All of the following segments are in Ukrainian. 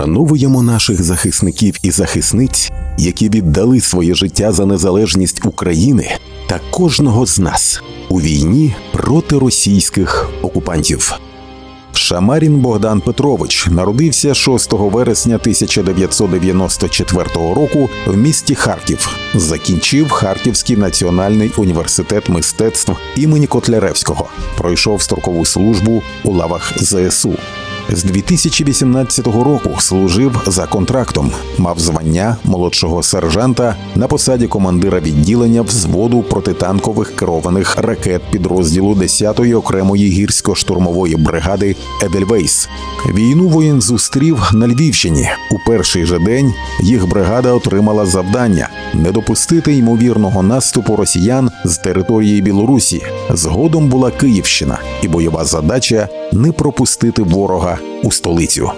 Вшановуємо наших захисників і захисниць, які віддали своє життя за незалежність України та кожного з нас у війні проти російських окупантів. Шамарін Богдан Петрович народився 6 вересня 1994 року в місті Харків. Закінчив Харківський національний університет мистецтв імені Котляревського. Пройшов строкову службу у лавах ЗСУ. З 2018 року служив за контрактом, мав звання молодшого сержанта на посаді командира відділення взводу протитанкових керованих ракет підрозділу 10-ї окремої гірсько-штурмової бригади Едельвейс. Війну воїн зустрів на Львівщині. У перший же день їх бригада отримала завдання не допустити ймовірного наступу росіян з території Білорусі. Згодом була Київщина, і бойова задача не пропустити ворога у столицю.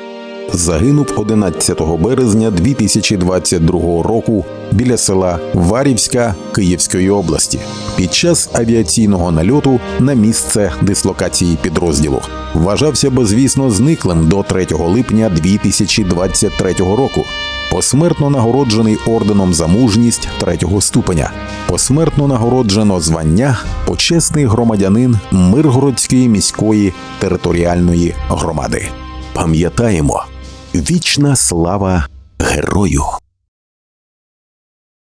Загинув 11 березня 2022 року біля села Варівська Київської області під час авіаційного нальоту на місце дислокації підрозділу. Вважався безвісно зниклим до 3 липня 2023 року. Посмертно нагороджений орденом за мужність третього ступеня. Посмертно нагороджено звання почесний громадянин Миргородської міської територіальної громади. Пам'ятаємо, вічна слава герою!